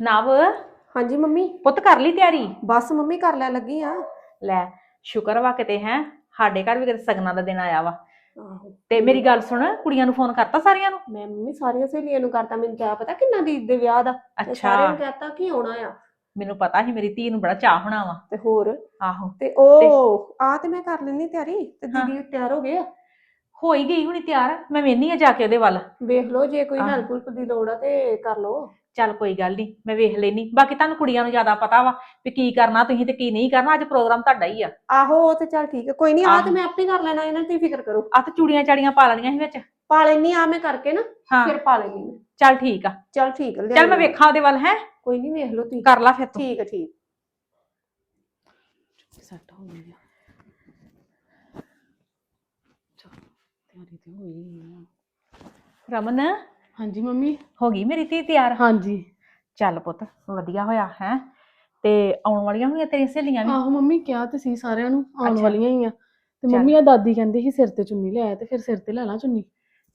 ਨਵ? ਹਾਂਜੀ ਮੰਮੀ। ਪੁੱਤ ਕਰ ਲਈ ਤਿਆਰੀ? ਬਸ ਮੰਮੀ ਕਰ ਲੈ ਲੱਗੀ ਆ। ਲੈ ਸ਼ੁਕਰ ਵਾ ਕਿਤੇ ਹੈ। ਸਾਡੇ ਘਰ ਵੀ ਕਿਤੇ ਸਗਨਾਂ ਦਾ ਦਿਨ ਆਇਆ ਵਾ। ਆਹੋ। ਤੇ ਮੇਰੀ ਗੱਲ ਸੁਣ ਕੁੜੀਆਂ ਨੂੰ ਫੋਨ ਕਰਤਾ ਸਾਰਿਆਂ ਨੂੰ? ਮੈਂ ਮੰਮੀ ਸਾਰੀਆਂ ਸਹੇਲੀਆਂ ਨੂੰ ਕਰਤਾ ਮੈਨੂੰ ਕਿਆ ਪਤਾ ਕਿੰਨਾ ਦੀ ਦੇ ਵਿਆਹ ਦਾ। ਤੇ ਸਾਰਿਆਂ ਨੂੰ ਕਹਤਾ ਕਿ ਆਉਣਾ ਆ। ਮੈਨੂੰ ਪਤਾ ਸੀ ਮੇਰੀ ਧੀ ਨੂੰ ਬੜਾ ਚਾਹ ਹੋਣਾ ਵਾ। ਤੇ ਹੋਰ? ਆਹੋ। ਤੇ ਉਹ ਆ ਤੇ ਮੈਂ ਕਰ ਲੈਣੀ ਤਿਆਰੀ ਤੇ ਹਾਂ। ਦੀਦੀ ਤਿਆਰ ਹੋ ਗਏ ਆ। ਹੋ ਹੀ ਗਈ ਹੁਣੀ ਤਿਆਰ ਮੈਂ ਵੇਹਨੀ ਆ ਜਾ ਕੇ ਉਹਦੇ ਵੱਲ। ਵੇਖ ਲਓ ਜੇ ਕੋਈ ਆਹ। ਹੈਲਪ ਹੁਲਪ ਦੀ ਲੋੜ ਆ ਤੇ ਕਰ ਲਓ। ਚੱਲ ਕੋਈ ਗੱਲ ਨਹੀਂ ਮੈਂ ਵੇਖ ਲੈਨੀ। ਬਾਕੀ ਤੁਹਾਨੂੰ ਕੁੜੀਆਂ ਨੂੰ ਜ਼ਿਆਦਾ ਪਤਾ ਵਾ ਵੀ ਕੀ ਕਰਨਾ ਤੁਸੀਂ ਤੇ ਕੀ ਨਹੀਂ ਕਰਨਾ ਅੱਜ ਪ੍ਰੋਗਰਾਮ ਤੁਹਾਡਾ ਹੀ ਆ। ਆਹੋ ਉਹ ਤੇ ਚੱਲ ਠੀਕ ਹੈ ਕੋਈ ਨਹੀਂ ਆ। ਤੇ ਮੈਂ ਆਪੇ ਕਰ ਲੈਣਾ ਇਹਨਾਂ ਦੀ ਫਿਕਰ ਕਰੋ। ਆ ਤੇ ਚੂੜੀਆਂ ਚਾੜੀਆਂ ਪਾ ਲੈਣੀਆਂ ਸੀ ਵਿੱਚ। ਪਾ ਲੈਣੀ ਆ ਮੈਂ ਕਰਕੇ ਨਾ ਹਾਂ। ਫਿਰ ਪਾ ਲੈਣੀ ਮੈਂ। ਚੱਲ ਠੀਕ ਆ। ਚੱਲ ਠੀਕ ਹੈ ਚੱਲ ਮੈਂ ਵੇਖਾਂ ਉਹਦੇ ਵੱਲ ਹੈ। ਕੋਈ ਨਹੀਂ ਵੇਖ ਲਓ ਤੁਸੀਂ। ਕਰ ਲਾ ਫਿਰ ਤੂੰ। ਠੀਕ ਹੈ ਠੀਕ। ਸੈੱਟ ਹੋ ਗਈ ਆ। ਚਲ ਤਿਆਰੀ ਤੇ ਹੋਈ ਹੀ ਆ। ਰਮਨ। ਹਾਂਜੀ ਮੰਮੀ? ਹੋ ਗਈ ਮੇਰੀ ਧੀ ਤਿਆਰ? ਹਾਂਜੀ। ਚੱਲ ਪੁੱਤ ਵਧੀਆ ਹੋਇਆ ਹੈ? ਤੇ ਆਉਣ ਵਾਲੀਆਂ ਹੋਈਆਂ ਤੇਰੀਆਂ ਸਹੇਲੀਆਂ ਵੀ? ਆਹੋ ਮੰਮੀ ਕਿਹਾ ਤੇ ਸੀ ਸਾਰਿਆਂ ਨੂੰ ਆਉਣ ਅੱਛਾ। ਵਾਲੀਆਂ ਹੀ ਆ। ਤੇ ਚੱਲ। ਮੰਮੀ ਆ ਦਾਦੀ ਕਹਿੰਦੇ ਸੀ ਸਿਰ ਤੇ ਚੁੰਨੀ ਲੈ ਆਇਆ ਤੇ ਫਿਰ ਸਿਰ ਤੇ ਲੈ ਲਾ ਚੁੰਨੀ।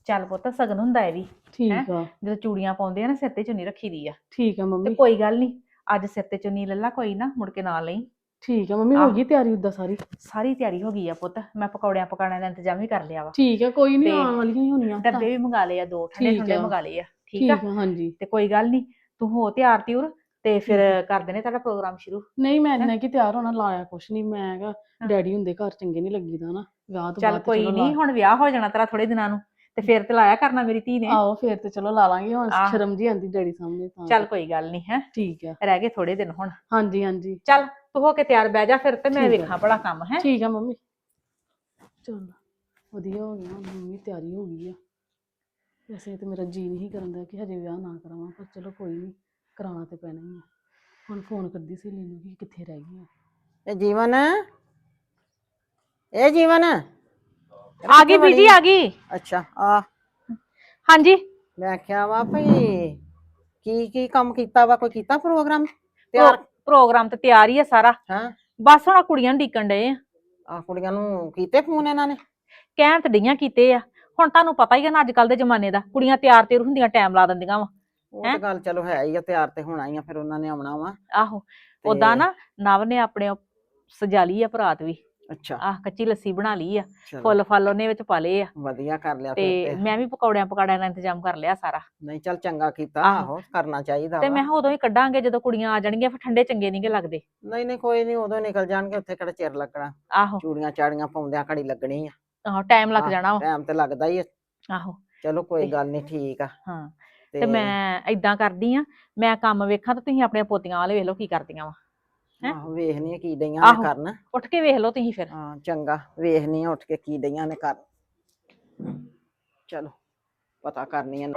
ਚੱਲ ਪੁੱਤ ਸਗਨ ਹੁੰਦਾ ਇਹ ਵੀ ਠੀਕ ਆ। ਜਦੋਂ ਚੂੜੀਆਂ ਪਾਉਂਦੇ ਆ ਨਾ ਸਿਰ ਤੇ ਚੁੰਨੀ ਰੱਖੀ ਦੀ ਆ। ਠੀਕ ਆ ਤੇ ਮੰਮੀ ਕੋਈ ਗੱਲ ਨਹੀਂ ਅੱਜ ਸਿਰ ਤੇ ਚੁੰਨੀ ਲੱਲਾ ਕੋਈ ਨਾ ਮੁੜ ਕੇ ਨਾਲ ਲਈ ਠੀਕ ਆ ਮੰਮੀ ਹੋ। ਗਈ ਤਿਆਰੀ ਉਦਾਂ ਸਾਰੀ? ਸਾਰੀ ਤਿਆਰੀ ਹੋ ਗਈ ਆ ਪੁੱਤ ਮੈਂ ਪਕੌੜਿਆਂ ਪਕਾੜਿਆਂ ਦਾ ਇੰਤਜ਼ਾਮ ਵੀ ਕਰ ਲਿਆ ਵਾ। ਠੀਕ ਆ ਕੋਈ ਨਹੀਂ ਆਉਣ ਵਾਲੀਆਂ ਹੀ ਹੋਣੀਆਂ ਡੱਬੇ ਵੀ ਮੰਗਾ ਲਏ ਆ ਦੋ ਠੰਡੇ ਠੰਡੇ। ਮੰਗਾ ਲਏ ਆ ਠੀਕ ਆ? ਹਾਂਜੀ। ਤੇ ਕੋਈ ਗੱਲ ਨਹੀਂ ਤੂੰ ਹੋ ਤਿਆਰ ਤਿਉਰ ਤੇ ਫਿਰ ਕਰਦੇ ਨੇ ਤੁਹਾਡਾ ਪ੍ਰੋਗਰਾਮ ਸ਼ੁਰੂ। ਨਹੀਂ ਮੈਂ ਇੰਨਾ ਕਿ ਤਿਆਰ ਹੋਣਾ ਲਾਇਆ ਕੁਛ ਨਹੀਂ ਮੈਂ ਹੈਗਾ। ਡੈਡੀ ਹੁੰਦੇ ਘਰ ਚੰਗੇ ਨਹੀਂ ਲੱਗੀਦਾ ਨਾ ਵਿਆਹ ਤੋਂ ਚੱਲ ਬਾਅਦ ਤੇ ਕੋਈ ਚਲੋ ਨਹੀਂ ਹੁਣ ਵਿਆਹ ਹੋ ਜਾਣਾ ਤੇਰਾ ਥੋੜੇ ਦਿਨਾਂ ਨੂੰ। ਤੇ ਫਿਰ ਤੇ ਲਾਇਆ ਕਰਨਾ ਮੇਰੀ ਧੀ ਨੇ। ਆਹੋ ਫਿਰ ਤੇ ਚਲੋ ਲਾ ਲਾਂਗੇ ਹੁਣ ਆਹ। ਸ਼ਰਮ ਜੀ ਆਂਦੀ ਡੈਡੀ ਸਾਹਮਣੇ ਤਾਂ। ਚੱਲ ਕੋਈ ਗੱਲ ਨਹੀਂ ਹੈ। ਠੀਕ ਆ। ਰਹਿ ਗਏ ਥੋੜੇ ਦਿਨ ਹੁਣ। ਹਾਂਜੀ ਹਾਂਜੀ। ਚੱਲ ਤੂੰ ਹੋ ਕੇ ਤਿਆਰ ਬਹਿ ਜਾ ਫਿਰ ਤੇ ਮੈਂ ਠੀਕ। ਵੇਖਾਂ ਬੜਾ ਕੰਮ ਹੈ। ਠੀਕ ਆ ਮੰਮੀ। ਚਲ ਵਧੀਆ ਹੋ ਗਿਆ ਮੰਮੀ ਤਿਆਰੀ ਹੋ ਗਈ ਆ। ਵੈਸੇ ਤੇ ਮੇਰਾ ਜੀ ਨਹੀਂ ਕਰਨ ਦਾ ਕਿ ਹਜੇ ਵਿਆਹ ਨਾ ਕਰਾਵਾਂ ਪਰ ਚਲੋ ਕੋਈ ਨਹੀਂ ਕਰਾਉਣਾ ਤੇ ਪੈਣਾ ਹੀ ਆ। ਹੁਣ ਫੋਨ ਕਰਦੀ ਸੀ ਨੂੰ ਕਿ ਕਿੱਥੇ ਰਹਿ ਗਈ ਆ। ਇਹ ਜੀਵਨ? ਇਹ ਜੀਵਨ? ਆ ਗਈ ਬੀਜੀ ਆ ਗਈ। ਅੱਛਾ ਆ। ਹਾਂਜੀ। ਮੈਂ ਕਿਹਾ ਵਾ ਭਈ ਕੀ ਕੀ ਕੰਮ ਕੀਤਾ ਵਾ? ਕੋਈ ਕੀਤਾ ਪ੍ਰੋਗਰਾਮ? ਤਿਆਰ? ਪ੍ਰੋਗਰਾਮ ਤੇ ਤਿਆਰ ਹੀ ਆ ਸਾਰਾ। ਹਾਂ। ਬਸ ਹੁਣ ਆਹ ਕੁੜੀਆਂ ਨੂੰ ਡੀਕਣ ਡਏ ਆ। ਆ ਕੁੜੀਆਂ ਨੂੰ ਕੀਤੇ ਫੋਨ ਇਹਨਾਂ ਨੇ? ਕਹਿਣ ਤੇ ਡਈਆਂ ਕੀਤੇ ਆ। ਹੁਣ ਤੁਹਾਨੂੰ ਪਤਾ ਹੀ ਆ ਨਾ ਅੱਜ ਕੱਲ ਦੇ ਜ਼ਮਾਨੇ ਦਾ। ਕੁੜੀਆਂ ਤਿਆਰ ਤਿਉਰ ਹੁੰਦੀਆਂ ਟਾਈਮ ਲਾ ਦਿੰਦੀਆਂ ਵਾ। ਉਹ ਹੈਂ? ਤਾਂ ਗੱਲ ਚਲੋ ਹੈ ਹੀ ਆ ਤਿਆਰ ਤੇ ਹੋਣਾ ਹੀ ਆ ਫਿਰ ਉਹਨਾਂ ਨੇ ਆਉਣਾ ਵਾ। ਆਹੋ। ਉਦਾਂ ਤੇ- ਨਾ ਨਵ ਨੇ ਆਪਣੇ ਆਪ ਸਜਾ ਲਈ ਆ ਭਰਾਤ ਵੀ। ਅੱਛਾ। ਆਹ ਕੱਚੀ ਲੱਸੀ ਬਣਾ ਲਈ ਆ ਚਲੋ। ਫੁੱਲ ਫਲ ਉਹਨੇ ਵਿੱਚ ਪਾ ਲਏ ਆ। ਵਧੀਆ ਕਰ ਲਿਆ ਤੇ ਫਿਰ ਤੇ। ਮੈਂ ਵੀ ਪਕੌੜਿਆਂ ਪਕਾੜਿਆਂ ਦਾ ਇੰਤਜ਼ਾਮ ਕਰ ਲਿਆ ਸਾਰਾ। ਨਹੀਂ ਚੱਲ ਚੰਗਾ ਕੀਤਾ। ਆਹੋ। ਆਹੋ ਕਰਨਾ ਚਾਹੀਦਾ ਤੇ ਵਾ। ਮੈਂ ਕਿਹਾ ਉਦੋਂ ਹੀ ਕੱਢਾਂਗੇ ਜਦੋਂ ਕੁੜੀਆਂ ਆ ਜਾਣਗੀਆਂ ਫਿਰ ਠੰਡੇ ਚੰਗੇ ਨਹੀਂਗੇ ਲੱਗਦੇ। ਨਹੀਂ ਨਹੀਂ ਕੋਈ ਨਹੀਂ ਉਦੋਂ ਨਿਕਲ ਜਾਣਗੇ ਉੱਥੇ ਕਿਹੜਾ ਚਿਰ ਲੱਗਣਾ। ਆਹੋ। ਚੂੜੀਆਂ ਚਾੜੀਆਂ ਪਾਉਂਦਿਆਂ ਘੜੀ ਲੱਗਣੀ ਆ। ਆਹੋ ਟਾਈਮ ਲੱਗ ਆਹ, ਜਾਣਾ ਵਾ। ਟਾਈਮ ਤੇ ਲੱਗਦਾ ਹੀ ਆ। ਆਹੋ। ਚਲੋ ਕੋਈ ਤੇ- ਗੱਲ ਨਹੀਂ ਠੀਕ ਆ। ਹਾਂ। ਤੇ ਮੈਂ ਇਦਾਂ ਕਰਦੀ ਆ ਮੈਂ ਕੰਮ ਵੇਖਾਂ ਤੇ ਤੁਸੀਂ ਆਪਣੀਆਂ ਪੋਤੀਆਂ ਵਾਲੇ ਵੇਖ ਲਓ ਕੀ ਕਰਦੀਆਂ ਵਾ। ਹੈਂ? ਆਹੋ ਵੇਖਨੀ ਕੀ ਆਹੋ। ਨੇ ਕਰਨ। ਉੱਠ ਕੇ ਵੇਖ ਲਓ ਤੁਸੀਂ ਫਿਰ। ਹਾਂ ਚੰਗਾ ਵੇਖਨੀ ਉੱਠ ਕੇ ਕੀ ਡਈਆਂ ਨੇ ਕਰਨ। ਚਲੋ ਪਤਾ ਕਰਨੀ ਆ।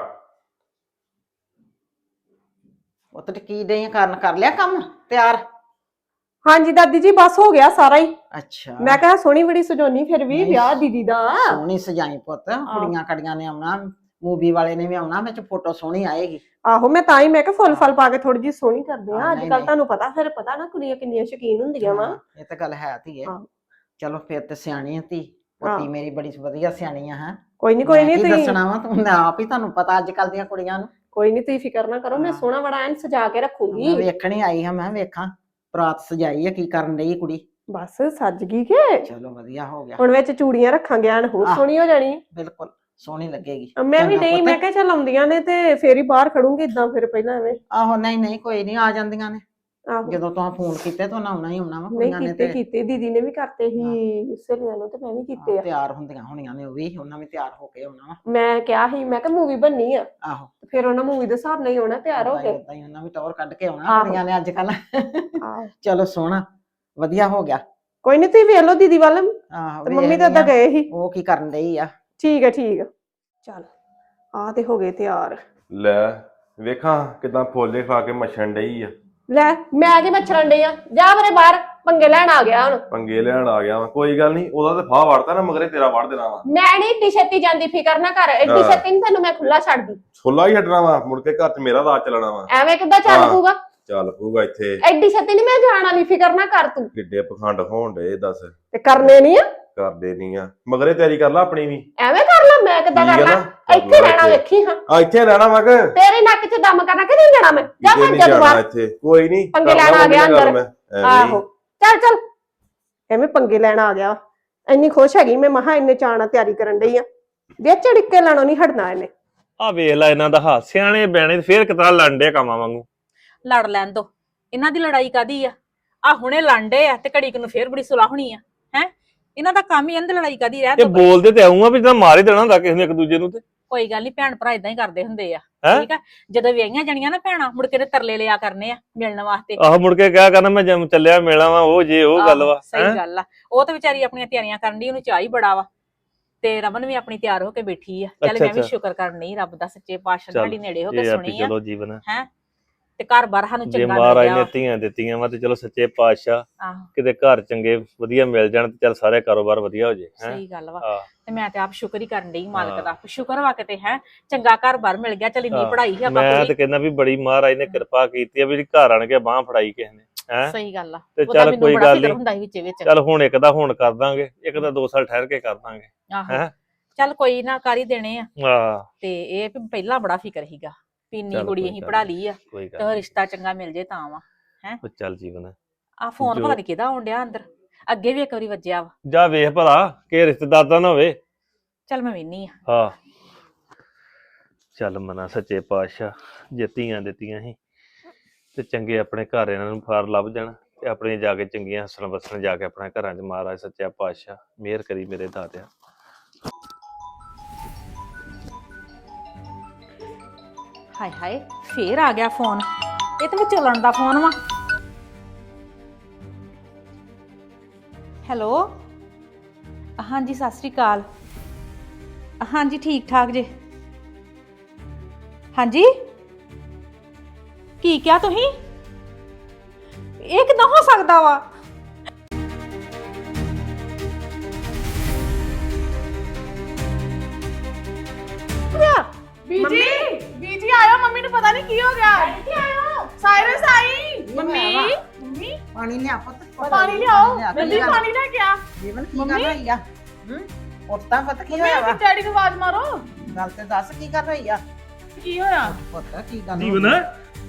ਉਹ ਤੇ ਕੀ ਡਈਆਂ ਕਰਨ? ਕਰ ਲਿਆ ਕੰਮ? ਤਿਆਰ? ਹਾਂਜੀ ਦਾਦੀ ਜੀ ਬਸ ਹੋ ਗਿਆ ਸਾਰਾ ਹੀ। ਅੱਛਾ। ਮੈਂ ਕਿਹਾ ਸੋਹਣੀ ਬੜੀ ਸਜੋਨੀ ਫਿਰ ਵੀ। ਵਿਆਹ ਦੀਦੀ ਦਾ। ਸੋਹਣੀ ਸਜਾਈ ਪੁੱਤ। ਕੁੜੀਆਂ ਕੜੀਆਂ ਨੇ ਆਉਣਾ ਮੂਵੀ ਵਾਲੇ ਨੇ ਵੀ ਆਉਣਾ ਵਿੱਚ ਫੋਟੋ ਸੋਹਣੀ ਆਏਗੀ। ਆਹੋ ਮੈਂ ਤਾਂ ਹੀ ਮੈਂ ਕਿਹਾ ਫੁੱਲ ਫਲ ਪਾ ਕੇ ਥੋੜੀ ਜਿਹੀ ਸੋਹਣੀ ਕਰਦੇ ਆ ਹਾਂ, ਅੱਜ ਨਹੀਂ, ਕੱਲ ਨਹੀਂ। ਤੁਹਾਨੂੰ ਪਤਾ ਫਿਰ ਪਤਾ ਨਾ ਕੁੜੀਆਂ ਕਿੰਨੀਆਂ ਸ਼ੌਕੀਨ ਹੁੰਦੀਆਂ ਵਾ। ਹਾਂ, ਇਹ ਤਾਂ ਗੱਲ ਹੈ ਧੀਏ ਹਾਂ। ਚਲੋ ਫਿਰ ਤੇ ਸਿਆਣੀ ਆ ਧੀ। ਹਾਂ। ਪੋਤੀ ਮੇਰੀ ਬੜੀ ਵਧੀਆ ਸਿਆਣੀ ਆ ਹੈ। ਕੋਈ ਨਹੀਂ ਕੋਈ ਨਹੀਂ ਤੁਸੀਂ ਦੱਸਣਾ ਵਾ? ਤੂੰ ਆਪ ਹੀ ਤੁਹਾਨੂੰ ਪਤਾ ਅੱਜ ਕੱਲ ਦੀਆਂ ਕੁੜੀਆਂ ਨੂੰ। ਕੋਈ ਨਹੀਂ ਤੁਸੀਂ ਫਿਕਰ ਨਾ ਕਰੋ ਮੈਂ ਹਾਂ। ਸੋਹਣਾ ਬੜਾ ਐਨ ਸਜਾ ਕੇ ਮੈਂ ਰੱਖੂਗੀ ਵੇਖਣੀ ਆਈ ਹਾਂ ਮੈਂ ਵੇਖਾਂ ਬਰਾਤ ਸਜਾਈ ਆ ਕੀ ਕਰਨ ਡਈ ਕੁੜੀ। ਬਸ ਸੱਜ ਗਈ ਕਿ? ਚਲੋ ਵਧੀਆ ਹੋ ਗਿਆ। ਹੁਣ ਵਿੱਚ ਚੂੜੀਆਂ ਰੱਖਾਂਗੇ ਐਨ ਹੋਰ ਆਹ। ਸੋਹਣੀ ਹੋ ਜਾਣੀ। ਬਿਲਕੁਲ। ਸੋਹਣੀ ਲੱਗੇਗੀ। ਮੈਂ ਵੀ ਚੰਗਾ ਨਹੀਂ ਪੁੱਤ। ਮੈਂ ਕਿਹਾ ਚੱਲ ਆਉਂਦੀਆਂ ਨੇ ਤੇ ਫੇਰ ਹੀ ਬਾਹਰ ਖੜੂੰਗੀ ਇਦਾਂ ਫਿਰ ਪਹਿਲਾਂ ਐਵੇਂ। ਆਹੋ ਨਹੀਂ ਨਹੀਂ ਕੋਈ ਨਹੀਂ ਆ ਜਾਂਦੀਆਂ ਨੇ। ਆਹੋ। ਜਦੋਂ ਤੂੰ ਫੋਨ ਕੀਤੇ ਤਾਂ ਉਹਨਾਂ ਆਉਣਾ ਹੀ ਆਉਣਾ ਵਾ ਨਹੀਂ ਕੁੜੀਆਂ ਨੇ ਕੀਤੇ ਤੇ। ਕੀਤੇ ਦੀਦੀ ਨੇ ਵੀ ਕਰਤੇ ਸੀ ਸਹੇਲੀਆਂ ਨੂੰ ਤੇ ਮੈਂ ਵੀ ਕੀਤੇ ਆ। ਤਿਆਰ ਹੁੰਦੀਆਂ ਹੋਣੀਆਂ ਨੇ ਉਹ ਵੀ ਉਹਨਾਂ ਵੀ ਤਿਆਰ ਹੋ ਕੇ ਆਉਣਾ ਵਾ। ਮੈਂ ਕਿਹਾ ਸੀ ਮੈਂ ਕਿਹਾ ਮੂਵੀ ਬਣਨੀ ਆ। ਆਹੋ। ਫਿਰ ਉਹਨਾਂ ਮੂਵੀ ਦੇ ਹਿਸਾਬ ਨਾਲ ਹੀ ਆਉਣਾ ਤਿਆਰ ਹੋ ਕੇ। ਓਦਾਂ ਹੀ ਉਹਨਾਂ ਵੀ ਟੌਰ ਕੱਢ ਕੇ ਆਉਣਾ ਆਹੋ। ਕੁੜੀਆਂ ਨੇ ਅੱਜ ਕੱਲ। ਚਲੋ ਸੋਹਣਾ ਵਧੀਆ ਹੋ ਗਿਆ। ਕੋਈ ਨਹੀਂ ਤੁਸੀਂ ਵੇਖ ਲਓ ਦੀਦੀ ਵੱਲ। ਆਹੋ ਤੇ ਮੰਮੀ ਤਾਂ ਉਦਾਂ ਗਏ ਸੀ। ਉਹ ਕੀ ਕਰਨ ਡਈ ਆ? ਠੀਕ ਹੈ ਠੀਕ ਹੈ। ਚੱਲ ਆ ਤੇ ਹੋ ਗਏ ਤਿਆਰ। ਲੈ ਵੇਖਾਂ ਕਿਦਾਂ ਫੋਲੇ ਖਾ ਕੇ ਮੱਛਣ ਡਈ ਆ। ਲੈ ਮੈਂ ਕਿ ਮੱਛਰਨ ਡਈ ਆ? ਜਾ ਮੇਰੇ ਬਾਹਰ ਪੰਗੇ ਲੈਣ ਆ ਗਿਆ ਹੁਣ। ਪੰਗੇ ਲੈਣ ਆ ਗਿਆ ਵਾ ਕੋਈ ਗੱਲ ਨਹੀਂ ਉਹਦਾ ਤੇ ਫਾਹ ਵੜਤਾ ਨਾ ਮਗਰੇ ਤੇਰਾ ਵੜ ਦੇਣਾ ਵਾ। ਮੈਂ ਨਹੀਂ ਏਡੀ ਛੇਤੀ ਜਾਂਦੀ ਫਿਕਰ ਨਾ ਕਰ। ਏਡੀ ਹਾਂ। ਛੇਤੀ ਨੀ ਤੈਨੂੰ ਮੈਂ ਖੁੱਲਾ ਛੱਡਦੀ। ਛੋਲਾ ਹੀ ਛੱਡਣਾ ਵਾ ਮੁੜ ਕੇ ਘਰ 'ਚ ਮੇਰਾ ਰਾਜ ਚੱਲਣਾ ਵਾ। ਐਵੇਂ ਕਿੱਦਾਂ ਚੱਲ ਹਾਂ। ਪੂਗਾ ਚੱਲ ਪਊਗਾ ਇੱਥੇ। ਐਡੀ ਛੇਤੀ ਨਹੀਂ ਮੈਂ ਜਾਣਾ ਨਹੀਂ ਫਿਕਰ ਨਾ ਕਰ ਤੂੰ। ਕਿੱਡੇ ਪਖੰਡ ਹੋਣ ਡੇ ਦੱਸ। ਤੇ ਕਰਨੇ ਨਹੀਂ ਆ? ਕਰਦੇ ਨਹੀਂ ਆ। ਮਗਰੇ ਤਿਆਰੀ ਕਰ ਲਾ ਆਪਣੀ ਵੀ। ਐਵੇਂ ਕਰ ਲਾ ਮੈਂ ਕਿੱਦਾਂ ਠੀਕ ਆ ਲਾ ਨਾ? ਕਰ ਇੱਥੇ ਰਹਿਣਾ ਵੇਖੀ ਹਾਂ। ਆ ਇੱਥੇ ਰਹਿਣਾ ਵਾ ਕਿ? ਤੇਰੇ ਨੱਕ 'ਚ ਦਮ ਕਰਨਾ ਕਿ ਨਹੀਂ ਜਾਣਾ ਮੈਂ? ਜਾ ਕਿਤੇ ਮੈਂ ਨਹੀਂ ਜਦੋਂ ਜਾਣਾ ਆ ਇੱਥੇ। ਕੋਈ ਨਹੀਂ ਪੰਗੇ ਲੈਣ ਆ ਗਿਆ ਅੰਦਰ। ਆਹੋ। ਚੱਲ ਚੱਲ। ਐਵੇਂ ਪੰਗੇ ਲੈਣ ਆ ਗਿਆ। ਇੰਨੀ ਖੁਸ਼ ਹੈਗੀ ਮੈਂ ਮਹਾ ਇੰਨੇ ਚਾਣਾ ਤਿਆਰੀ ਕਰਨ ਡਈ ਆ। ਦੇ ਝੜਕੇ ਲੈਣੋਂ ਨਹੀਂ ਹਟਣਾ ਇਹਨੇ। ਆ ਵੇਖ ਲੈ ਇਹਨਾਂ ਦਾ ਹਾਸ ਸਿਆਣੇ ਬਿਆਣੇ ਤੇ ਫੇਰ ਕਿਤਨਾ ਲੰਡੇ ਕੰਮਾਂ ਵਾਂਗੂ। ਲੜ ਲੈਣ ਦੋ। ਇਹਨਾਂ ਦੀ ਲੜਾਈ ਕਾਦੀ ਆ? ਆ ਹੁਣੇ ਲੰਡੇ ਆ ਤੇ ਘੜੀ ਕੁ ਨੂੰ ਫੇਰ ਬੜੀ ਸੁਲਾਹ ਹੋਣੀ ਆ। ਹੈ ਇਹਨਾਂ ਦਾ ਕੰਮ ਹੀ ਦੀ ਲੜਾਈ ਕਾਦੀ ਰਹਿ ਦੋ ਬੋਲਦੇ ਤੇ ਆਉਂਗਾ ਵੀ ਤਾਂ ਮਾਰ ਹੀ ਦੇਣਾ ਹੁੰਦਾ ਕਿਸੇ ਨੂੰ ਇੱਕ ਦੂਜੇ ਨੂੰ ਤੇ। ਕੋਈ ਗੱਲ ਨਹੀਂ ਭੈਣ ਭਰਾ ਇਦਾਂ ਹੀ ਕਰਦੇ ਹੁੰਦੇ ਆ ਹੈਂ? ਠੀਕ ਆ? ਜਦੋਂ ਵਿਆਹੀਆਂ ਜਾਣੀਆਂ ਨਾ ਭੈਣਾਂ ਮੁੜ ਕੇ ਤੇ ਤਰਲੇ ਲਿਆ ਕਰਨੇ ਆ ਮਿਲਣ ਵਾਸਤੇ। ਆਹ ਮੁੜ ਕੇ ਕਿਆ ਕਰਨਾ ਮੈਂ ਜਮ ਚੱਲਿਆ ਮਿਲਾਂ ਵਾ ਉਹ ਜੇ ਉਹ ਗੱਲ ਵਾ ਸਹੀ ਹੈਂ? ਗੱਲ ਆ। ਉਹ ਤਾਂ ਵਿਚਾਰੀ ਆਪਣੀਆਂ ਤਿਆਰੀਆਂ ਕਰਨ ਦੀ ਉਹਨੂੰ ਚਾਹ ਹੀ ਬੜਾ ਵਾ। ਤੇ ਰਮਨ ਵੀ ਆਪਣੀ ਤਿਆਰ ਹੋ ਕੇ ਬੈਠੀ ਆ। ਚੱਲ ਅੱਛਾ, ਮੈਂ ਵੀ ਅੱਛਾ। ਸ਼ੁਕਰ ਕਰਨੀ ਰੱਬ ਦਾ ਸੱਚੇ ਪਾਤਸ਼ਾਹ ਚੱਲ, ਸਾਡੀ ਨੇੜੇ ਹੋ ਕੇ ਇਹ ਸੁਣੀ ਆ। ਚਲੋ ਜੀਵਨ ਤੇ ਘਰ ਬਾਰ ਸਾਨੂੰ ਜੇ ਚੰਗਾ ਮਹਾਰਾਜ ਮਿਲ ਨੇ ਧੀਆਂ ਦਿੱਤੀਆਂ ਵਾ ਤੇ ਚਲੋ ਸੱਚੇ ਪਾਤਸ਼ਾਹ ਆਹੋ। ਕਿਤੇ ਘਰ ਚੰਗੇ ਵਧੀਆ ਮਿਲ ਜਾਣ ਤੇ ਚੱਲ ਸਾਰੇ ਕਾਰੋਬਾਰ ਵਧੀਆ ਹੋ ਜੇ ਹੈ। ਸਹੀ ਗੱਲ ਵਾ। ਤੇ ਮੈਂ ਤੇ ਆਪ ਸ਼ੁਕਰ ਹੀ ਕਰਨ ਡਈ ਮਾਲਕ। ਦਾ। ਸ਼ੁਕਰ ਵਾ ਕਿਤੇ ਹੈ। ਚੰਗਾ ਘਰ ਬਾਰ ਮਿਲ ਗਿਆ ਚੱਲ ਇੰਨੀ ਪੜ੍ਹਾਈ ਹੀ ਆਪਾਂ ਮੈਂ ਤੇ ਪੂਰੀ ਕਹਿੰਦਾ ਵੀ ਬੜੀ ਮਹਾਰਾਜ ਨੇ ਕਿਰਪਾ ਕੀਤੀ ਆ ਵੀ ਜਿਹੜੀ ਘਰ ਆਣ ਕੇ ਬਾਹ ਫੜਾਈ ਕਿਸੇ ਨੇ ਹੈ। ਸਹੀ ਗੱਲ ਆ। ਤੇ ਉਹਦਾ ਚੱਲ ਮੈਨੂੰ ਕੋਈ ਬੜਾ ਗੱਲ ਫਿਕਰ ਨਹੀਂ। ਹੁੰਦਾ ਸੀ ਵਿੱਚ ਵਿੱਚ। ਚੱਲ ਹੁਣ ਇੱਕ ਦਾ ਹੁਣ ਕਰ ਦਾਂਗੇ ਇੱਕ ਦਾ ਦੋ ਸਾਲ ਠਹਿਰ ਕੇ ਕਰ ਦਾਂਗੇ ਆਹੋ। ਹੈਂ? ਚੱਲ ਕੋਈ ਨਾ ਕਰ ਹੀ ਦੇਣੇ ਆ। ਹਾਂ। ਤੇ ਇਹ ਵੀ ਪਹਿਲਾਂ ਬੜਾ ਫਿਕਰ ਸੀਗਾ। ਇੰਨੀ ਚੱਲ ਕੁੜੀ ਕੋਈ ਅਸੀਂ ਗੱਲ ਪੜਾ ਨੀ। ਲਈ ਆ ਕੋਈ ਗੱਲ ਤੇ ਨੀ। ਰਿਸ਼ਤਾ ਚੰਗਾ ਮਿਲ ਜੇ ਤਾਂ ਵਾ ਉਹ ਚੱਲ ਜੀਵਨ ਆ ਫੋਨ ਜੋ- ਪਤਾ ਨੀ ਕਿਹਦਾ ਆਉਣ ਡਿਆ ਅੰਦਰ ਅੱਗੇ ਵੀ ਇੱਕ ਵਾਰੀ ਵੱਜਿਆ ਵਾ। ਜਾ ਵੇਖ ਭਲਾ ਕਿ ਰਿਸ਼ਤੇਦਾਰ ਦਾ ਨਾ ਹੋਵੇ। ਚੱਲ ਮੈਂ ਵੇਨੀ ਆ। ਹਾਂ। ਚੱਲ ਮਨਾ ਸੱਚੇ ਪਾਤਸ਼ਾਹ ਜੇ ਧੀਆਂ ਦਿੱਤੀਆਂ ਸੀ ਤੇ ਚੰਗੇ ਆਪਣੇ ਘਰ ਇਹਨਾਂ ਨੂੰ ਫਾਰ ਲੱਭ ਜਾਣ ਤੇ ਆਪਣੇ ਜਾ ਕੇ ਚੰਗੀਆਂ ਹੱਸਣ ਵਸਣ ਜਾ ਕੇ ਆਪਣੇ ਘਰਾਂ 'ਚ ਮਹਾਰਾਜ ਸੱਚਾ ਪਾਤਸ਼ਾਹ ਮਿਹਰ ਕਰੀ ਮੇਰੇ ਦਾਤਿਆ। ਹਾਏ ਹਾਏ, ਫੇਰ ਆ ਗਿਆ ਫੋਨ। ਇਹ ਤਾਂ ਵੀ ਚੱਲਣ ਦਾ ਫੋਨ ਵਾ। ਹੈਲੋ? ਹਾਂਜੀ, ਸਤਿ ਸ੍ਰੀ ਅਕਾਲ। ਹਾਂਜੀ ਠੀਕ ਠਾਕ ਜੇ। ਹਾਂਜੀ? ਕੀ ਕਿਹਾ ਤੁਸੀਂ? ਇਹ ਕਿਦਾਂ ਹੋ ਸਕਦਾ ਵਾ? ਬੀਜੀ? ਬੀਜੀ ਆਇਓ ਮੰਮੀ ਨੂੰ ਪਤਾ ਨਹੀਂ ਕੀ ਹੋ ਗਿਆ। ਕੀ ਆਇਓ। ਸਾਇਰਸ ਆਈ। Mummy mummy? ਪਾਣੀ ਲਿਆ ਪੁੱਤ ਪਾਣੀ ਲਿਆਓ। ਜਲਦੀ ਪਾਣੀ ਲੈ ਕੇ ਆ। ਜੀਵਨ ਕੀ? ਗੱਲ ਹੋਈ ਆ? ਹੂੰ? ਉੱਠਦਾ ਪੁੱਤ ਕੀ ਹੋਇਆ ਵਾ? ਆਪਣੀ ਡੈਡੀ ਨੂੰ ਆਵਾਜ਼ ਮਾਰੋ। ਗੱਲ ਤੇ ਦੱਸ ਕੀ ਗੱਲ ਹੋਈ ਆ? ਕੀ ਹੋਇਆ? ਪੁੱਤ ਕੀ ਗੱਲ ਜੀਵਨ?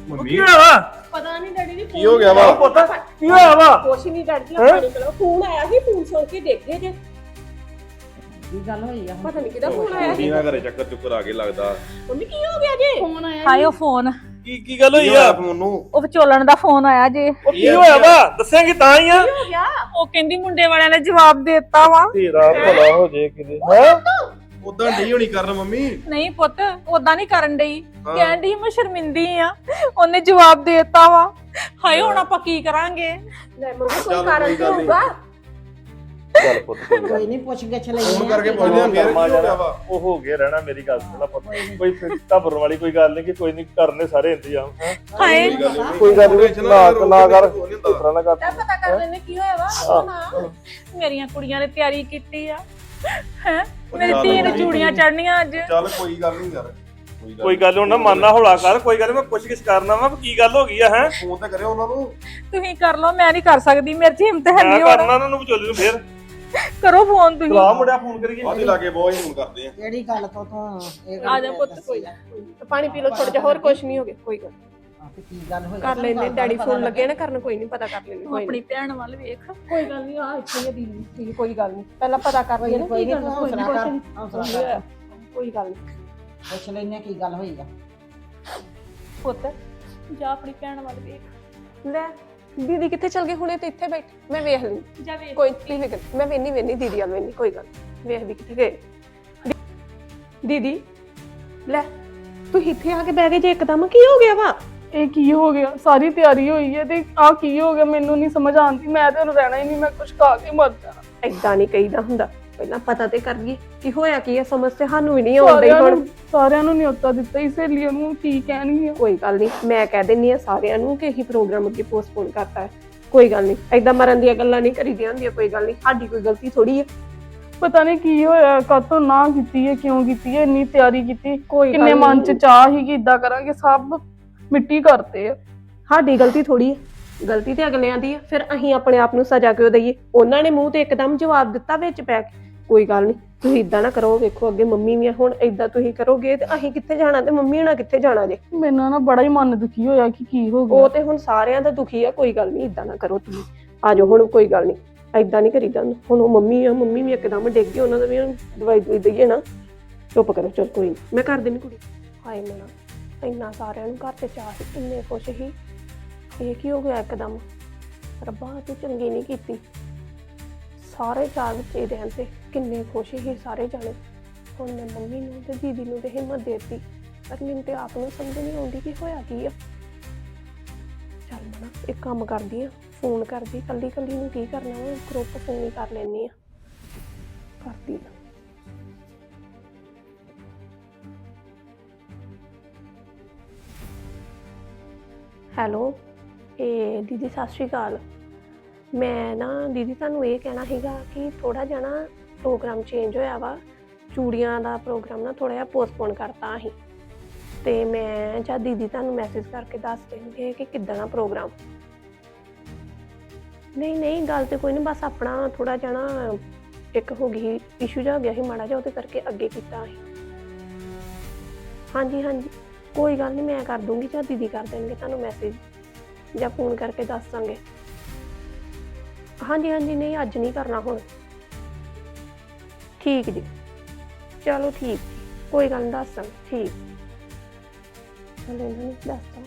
ਮੰਮੀ? ਕੀ ਹੋਇਆ ਵਾ ਪਤਾ ਨਹੀਂ ਡੈਡੀ ਦੀ ਕੀ ਹੋ ਗਿਆ ਵਾ? ਪੁੱਤ ਕੀ ਹੋਇਆ ਵਾ? ਕੁਛ ਨਹੀਂ ਡਰਦੀ ਪਾਣੀ ਪਿਲਾਓ ਫੋਨ ਆਇਆ ਸੀ ਫੋਨ ਸੁਣ ਕੇ ਦੇਖਦੇ ਜੇ। ਕੀ ਗੱਲ ਹੋਈ ਆ? ਪਤਾ ਨਹੀਂ ਕਿਹਦਾ ਫੋਨ ਆਇਆ ਸੀ। ਕੀ ਨਾ ਘਰੇ ਚੱਕਰ ਚੁੱਕਰ ਆ ਕੇ ਲੱਗਦਾ। ਮੰਮੀ ਕੀ ਹੋ ਗਿਆ ਜੇ? ਫੋਨ ਆਇਆ ਹਾਏ ਉਹ ਫੋਨ। ਕੀ ਕੀ ਗੱਲ ਹੋਈ ਕੀ ਆ ਹੋਇਆ ਫੋਨ ਨੂੰ? ਉਹ ਵਿਚੋਲਣ ਦਾ ਫੋਨ ਆਇਆ ਜੇ। ਉਹ ਕੀ ਹੋਇਆ ਵਾ? ਦੱਸਾਂਗੀ ਤਾਂ ਹੀ ਆ। ਹੋ ਗਿਆ? ਉਹ ਕਹਿੰਦੀ ਮੁੰਡੇ ਵਾਲਿਆਂ ਨੇ ਜਵਾਬ ਦੇ ਦਿੱਤਾ ਵਾ। ਤੇਰਾ ਭਲਾ ਹੋ ਜੇ ਕਿਤੇ। ਹੈ? ਉਦਾਂ ਨਹੀਂ ਹੋਣੀ ਕਰਨ ਮੰਮੀ? ਨਹੀਂ ਪੁੱਤ ਉਦਾਂ ਨਹੀਂ ਕਰਨ ਡਈ। ਕਹਿਣ ਡਈ ਮੈਂ ਸ਼ਰਮਿੰਦੀ ਆ। ਉਹਨੇ ਜਵਾਬ ਦੇ ਦਿੱਤਾ ਵਾ। ਹਾਏ ਹੁਣ ਆਪਾਂ ਕੀ ਕਰਾਂਗੇ? ਲੈ ਮੰਮੀ ਕੋਈ ਚੱਲ ਕਾਰਨ ਕੋਈ ਤਾਂ ਗੱਲ ਨੀ। ਹੋਊਗਾ। ਚੱਲ ਪੁੱਤ ਕੋਈ ਗੱਲ ਕੋਈ ਨਹੀਂ ਪੁੱਛ ਗਿੱਛ ਲੈਣੀ ਫੋਨ ਕਰਕੇ ਪੁੱਛਦੇ ਆ ਫੇਰ ਕੀ ਹੋ ਗਿਆ ਵਾ? ਉਹ ਹੋ ਗਿਆ ਰਹਿਣਾ ਮੇਰੀ ਗੱਲ ਸੁਣਾ ਪੁੱਤ। ਕੋਈ ਘਬਰਨ ਵਾਲੀ ਕੋਈ ਗੱਲ ਨਹੀਂ ਕਿ ਕੋਈ ਨਹੀਂ ਕਰਨੇ ਸਾਰੇ ਇੰਤਜ਼ਾਮ ਹੈਂ। ਹਾਏ। ਕੋਈ ਗੱਲ ਨੀ, ਟੈਨਸ਼ਨ ਨਾ- ਕਰੋ, ਨਾ ਕਰ। ਕੋਈ ਨੀ ਇਸ ਹੁੰਦਾ। ਤਰ੍ਹਾਂ ਨਾ ਕਰ। ਚੱਲ ਪਤਾ ਕਰ ਲੈਣੇ ਕੀ ਹੋਇਆ ਵਾ। ਸੁਣਾ। ਮੇਰੀਆਂ ਕੁੜੀਆਂ ਨੇ ਤਿਆਰੀ ਕੀਤੀ ਆ ਹੈ? ਉਹ ਮੇਰੀ ਚੱਲ ਧੀ ਨੂੰ। ਕੋਈ ਚੂੜੀਆਂ ਚੜਨੀਆਂ ਅੱਜ। ਚੱਲ ਕੋਈ ਗੱਲ ਨਹੀਂ ਯਾਰ। ਕੋਈ ਗੱਲ ਹੁਣ ਨਾ ਮੰਨਣਾ ਹੌਲਾ ਕਰ ਕੋਈ ਗੱਲ ਮੈਂ ਪੁੱਛ ਗਿੱਛ ਕਰਨਾ ਵਾ ਕੀ ਗੱਲ ਹੋ ਗਈ ਆ ਹੈ? ਫੋਨ ਤੇ ਕਰਿਓ ਉਹਨਾਂ ਨੂੰ। ਤੁਸੀਂ ਕਰ ਲਓ ਮੈਂ ਨਹੀਂ ਕਰ ਸਕਦੀ ਮੇਰੇ 'ਚ ਹਿੰਮਤ ਹੈ ਨਹੀਂ ਹੁਣ। ਕਰਨਾ ਉਹਨਾਂ ਨੂੰ ਵਿਚੋਲੇ ਨੂੰ ਫੇਰ। ਕਰੋ ਫੋਨ ਤੁਸੀਂ। ਚਲਾ ਮੁੰਡਿਆ ਫੋਨ ਕਰੀਏ। ਆਦੇ ਲਾਗੇ ਬਹੁਤ ਹੀ ਫੋਨ ਕਰਦੇ ਆ। ਕਿਹੜੀ ਗੱਲ ਤੋਂ ਤੂੰ? ਇਹ ਆ ਜਾ ਪੁੱਤ ਕੋਈ ਨਾ। ਪਾਣੀ ਪੀ ਲਓ ਥੋੜਾ ਜਿਹਾ ਹੋਰ ਕੁਛ ਨਹੀਂ ਹੋ ਗਿਆ ਕੋਈ ਗੱਲ ਕੀ ਗੱਲ ਹੋਈ? ਕਰ ਲੈਂਦੇ ਡੈਡੀ ਫੋਨ ਲੱਗੇ। ਨਾ ਕਰਨ ਕੋਈ ਨਹੀਂ ਪਤਾ ਕਰ ਲੈਂਦੇ ਕੋਈ ਆਪਣੀ। ਭੈਣ ਵੱਲ ਵੇਖ। ਕੋਈ ਗੱਲ ਨਹੀਂ ਆ ਇੱਥੇ ਹੀ ਦੀਦੀ ਠੀਕ ਕੋਈ ਗੱਲ ਨਹੀਂ ਪਹਿਲਾਂ ਪਤਾ ਕਰ ਕੋਈ ਲਈਏ ਕੋਈ ਨਹੀਂ ਗੱਲ ਕੋਈ ਨੀ, ਹੌਸਲਾ ਕੁਛ ਕਰ ਨੀ। ਹੌਸਲਾ ਕਰ। ਕੋਈ ਗੱਲ ਨਹੀਂ ਪੁੱਛ ਲੈਨੇ ਕੀ ਗੱਲ ਹੋਈ ਆ। ਪੁੱਤ। ਜਾ ਆਪਣੀ ਭੈਣ ਵੱਲ ਵੇਖ। ਲੈ ਦੀਦੀ ਕਿੱਥੇ ਚਲ ਗਏ ਹੁਣੇ ਤੇ ਇੱਥੇ ਬੈਠੇ ਮੈਂ ਵੇਖ ਲਈ। ਜਾ ਵੇਖ। ਕੋਈ ਨਹੀਂ ਫਿਕਰ ਮੈਂ ਵੇਨੀ ਵੇਨੀ ਦੀਦੀ ਵੱਲ ਵੇਨੀ ਕੋਈ ਗੱਲ। ਵੇਖਦੀ ਕਿੱਥੇ ਗਏ। ਦੀ- ਦੀਦੀ ਲੈ ਤੂੰ ਇੱਥੇ ਆ ਕੇ ਬਹਿ ਗਏ ਜੇ ਇੱਕਦਮ ਕੀ ਹੋ ਗਿਆ ਵਾ? ਇਹ ਕੀ ਹੋ ਗਿਆ? ਸਾਰੀ ਤਿਆਰੀ ਹੋਈ ਹੈ ਤੇ ਆ ਕੀ ਹੋ ਗਿਆ? ਮੈਨੂੰ ਨਹੀਂ ਸਮਝ ਆਉਂਦੀ। ਮੈਂ ਤਾਂ ਰਹਿਣਾ ਹੀ ਨਹੀਂ ਮੈਂ ਕੁਝ ਖਾ ਕੇ ਮਰ ਜਾਣਾ। ਐਦਾਂ ਨਹੀਂ ਕਹੀਦਾ ਹੁੰਦਾ। ਪਹਿਲਾਂ ਪਤਾ ਤੇ ਕਰ ਗਈ ਕਿ ਹੋਇਆ ਕੀ ਹੈ ਸਮਝ ਤੇ ਸਾਨੂੰ ਵੀ ਨਹੀਂ ਆਉਂਦੀ ਸਾਰਿਆਂ ਹੁਣ। ਨੂੰ ਸਾਰਿਆਂ ਨੂੰ ਨਿਯੋਤਾ ਦਿੱਤਾ ਹੀ ਸਹੇਲੀਆਂ ਨੂੰ ਕੀ ਕਹਿਣੀ ਆ ਕੋਈ ਗੱਲ ਨਹੀਂ ਮੈਂ ਕਹਿ ਦਿੰਨੀ ਆ ਸਾਰਿਆਂ ਨੂੰ ਕਿ ਇਹੀ ਪ੍ਰੋਗਰਾਮ ਅੱਗੇ ਪੋਸਟਪੋਨ ਕਰਤਾ ਹੈ। ਕੋਈ ਗੱਲ ਨਹੀਂ ਐਦਾਂ ਮਰਨ ਦੀਆਂ ਗੱਲਾਂ ਨਹੀਂ ਕਰੀਦੀਆਂ ਹੁੰਦੀਆਂ ਕੋਈ ਗੱਲ ਨਹੀਂ ਸਾਡੀ ਕੋਈ ਗਲਤੀ ਥੋੜੀ ਹੈ ਪਤਾ ਨਹੀਂ ਕੀ ਹੋਇਆ ਕਾਤੋਂ ਨਾ ਕੀਤੀ ਹੈ ਕਿਉਂ ਕੀਤੀ ਹੈ ਇੰਨੀ ਤਿਆਰੀ ਕੀਤੀ। ਕੋਈ ਕਿੰਨੇ ਮਨ ਚ ਚਾਹ ਹੀ ਕਿ ਇਦਾਂ ਕਰਾਂਗੇ ਸਭ ਮਿੱਟੀ ਕਰਤੇ ਆ। ਸਾਡੀ ਗਲਤੀ ਥੋੜੀ ਹੈ ਗਲਤੀ ਤੇ ਅਗਲਿਆਂ ਦੀ ਆ ਫਿਰ ਅਸੀਂ ਆਪਣੇ ਆਪ ਨੂੰ ਸਜ਼ਾ ਕਿਉਂ ਦਈਏ? ਉਹਨਾਂ ਨੇ ਮੂੰਹ ਤੇ ਇੱਕਦਮ ਜਵਾਬ ਦਿੱਤਾ ਵਿੱਚ ਪੈ ਕੇ। ਕੋਈ ਗੱਲ ਨਹੀਂ ਤੁਸੀਂ ਇਦਾਂ ਨਾ ਕਰੋ ਵੇਖੋ ਅੱਗੇ ਮੰਮੀ ਵੀ ਆ, ਹੁਣ ਇਦਾਂ ਤੁਸੀਂ ਕਰੋਗੇ ਤੇ ਅਸੀਂ ਕਿੱਥੇ ਜਾਣਾ ਤੇ ਮੰਮੀ ਹੋਣਾ ਕਿੱਥੇ ਜਾਣਾ ਜੇ? ਮੈਨੂੰ ਨਾ ਬੜਾ ਹੀ ਮਨ ਦੁਖੀ ਹੋਇਆ ਕਿ ਕੀ ਹੋ ਉਹ ਗਿਆ ਤੇ ਹੁਣ ਸਾਰਿਆਂ ਦਾ ਦੁਖੀ ਆ ਕੋਈ ਗੱਲ ਨਹੀਂ ਇਦਾਂ ਨਾ ਕਰੋ ਤੁਸੀਂ। ਆਜੋ ਹੁਣ ਕੋਈ ਗੱਲ ਨਹੀਂ ਇਦਾਂ ਨਹੀਂ ਕਰੀਦਾ ਹੁੰਦਾ। ਹੁਣ ਉਹ ਮੰਮੀ ਆ ਮੰਮੀ ਵੀ ਇੱਕਦਮ ਡਿੱਗ ਗਈ ਉਹਨਾਂ ਦਾ ਵੀ ਹੁਣ ਦਵਾਈ ਦਵਾਈ ਦਈਏ ਨਾ। ਚੁੱਪ ਕਰੋ ਚਲ ਕੋਈ ਨਹੀਂ। ਮੈਂ ਕਰ ਦੇਣੀ ਕੁੜੀ। ਹਾਏ ਮਨਾ ਇੰਨਾ ਸਾਰਿਆਂ ਨੂੰ ਘਰ ਤੇ ਚਾਹ ਸੀ ਇੰਨੇ ਖੁਸ਼ ਸੀ। ਇਹ ਕੀ ਹੋ ਗਿਆ ਇੱਕਦਮ? ਰੱਬਾ ਤੂੰ ਚੰਗੀ ਨਹੀਂ ਕੀਤੀ। ਸਾਰੇ ਚਾਹ ਵਿੱਚ ਹੀ ਰਹਿਣ ਤੇ ਕਿੰਨੇ ਖੁਸ਼ ਸੀ ਸਾਰੇ ਜਾਣੇ। ਹੁਣ ਮੈਂ ਮੰਮੀ ਨੂੰ ਤੇ ਦੀਦੀ ਨੂੰ ਤੇ ਹਿੰਮਤ ਦੇਤੀ, ਪਰ ਮੈਨੂੰ ਤੇ ਆਪ ਨੂੰ ਸਮਝ ਨਹੀਂ ਆਉਂਦੀ ਕਿ ਹੋਇਆ ਕੀ ਆ। ਚੱਲ ਮਨਾ, ਇੱਕ ਕੰਮ ਕਰਦੀ ਆ, ਫੋਨ ਕਰਦੀ ਕੱਲੀ ਕੱਲੀ ਨੂੰ ਕੀ ਕਰਨਾ ਵਾ ਗਰੁੱਪ ਫੋਨ ਹੀ ਕਰ ਲੈਣੀ ਆ। ਕਰਦੀ ਆ। ਹੈਲੋ, ਇਹ ਦੀਦੀ ਸਤਿ ਸ਼੍ਰੀ ਅਕਾਲ। ਮੈਂ ਨਾ ਦੀਦੀ ਤੁਹਾਨੂੰ ਇਹ ਕਹਿਣਾ ਸੀਗਾ ਕਿ ਥੋੜਾ ਜਿਹਾ ਨਾ ਪ੍ਰੋਗਰਾਮ ਚੇਂਜ ਹੋਇਆ ਵਾ। ਚੂੜੀਆਂ ਦਾ ਪ੍ਰੋਗਰਾਮ ਨਾ ਥੋੜਾ ਜਿਹਾ ਪੋਸਟਪੋਨ ਕਰਤਾ ਅਸੀਂ। ਤੇ ਮੈਂ ਜਾਂ ਦੀਦੀ ਤੁਹਾਨੂੰ ਮੈਸੇਜ ਕਰਕੇ ਦੱਸ ਦੇਣਗੇ ਕਿ ਕਿੱਦਾਂ ਦਾ ਪ੍ਰੋਗਰਾਮ ਨਹੀਂ ਨਹੀਂ, ਗੱਲ ਤੇ ਕੋਈ ਨਹੀਂ ਬਸ ਆਪਣਾ ਥੋੜਾ ਜਿਹਾ ਨਾ ਇੱਕ ਹੋ ਗਈ ਇਸ਼ੂ ਜਿਹਾ ਹੋ ਗਿਆ ਸੀ ਮਾੜਾ ਜਿਹਾ, ਉਹਦੇ ਕਰਕੇ ਅੱਗੇ ਕੀਤਾ ਸੀ ਹਾਂਜੀ ਹਾਂਜੀ, ਕੋਈ ਗੱਲ ਨਹੀਂ ਮੈਂ ਕਰ ਦੂੰਗੀ ਜਾਂ ਦੀਦੀ ਕਰ ਦੇਣਗੇ ਤੁਹਾਨੂੰ ਮੈਸੇਜ ਜਾਂ ਫੋਨ ਕਰਕੇ ਦੱਸ ਦਾਂਗੇ। ਹਾਂਜੀ ਹਾਂਜੀ, ਨਹੀਂ, ਅੱਜ ਨਹੀਂ ਕਰਨਾ ਹੁਣ। ਠੀਕ ਜੀ। ਚਲੋ ਠੀਕ। ਕੋਈ ਗੱਲ ਨਹੀਂ ਦੱਸ ਠੀਕ। ਚਲੋ ਇਹਨਾਂ ਨੂੰ ਦੱਸਦਾ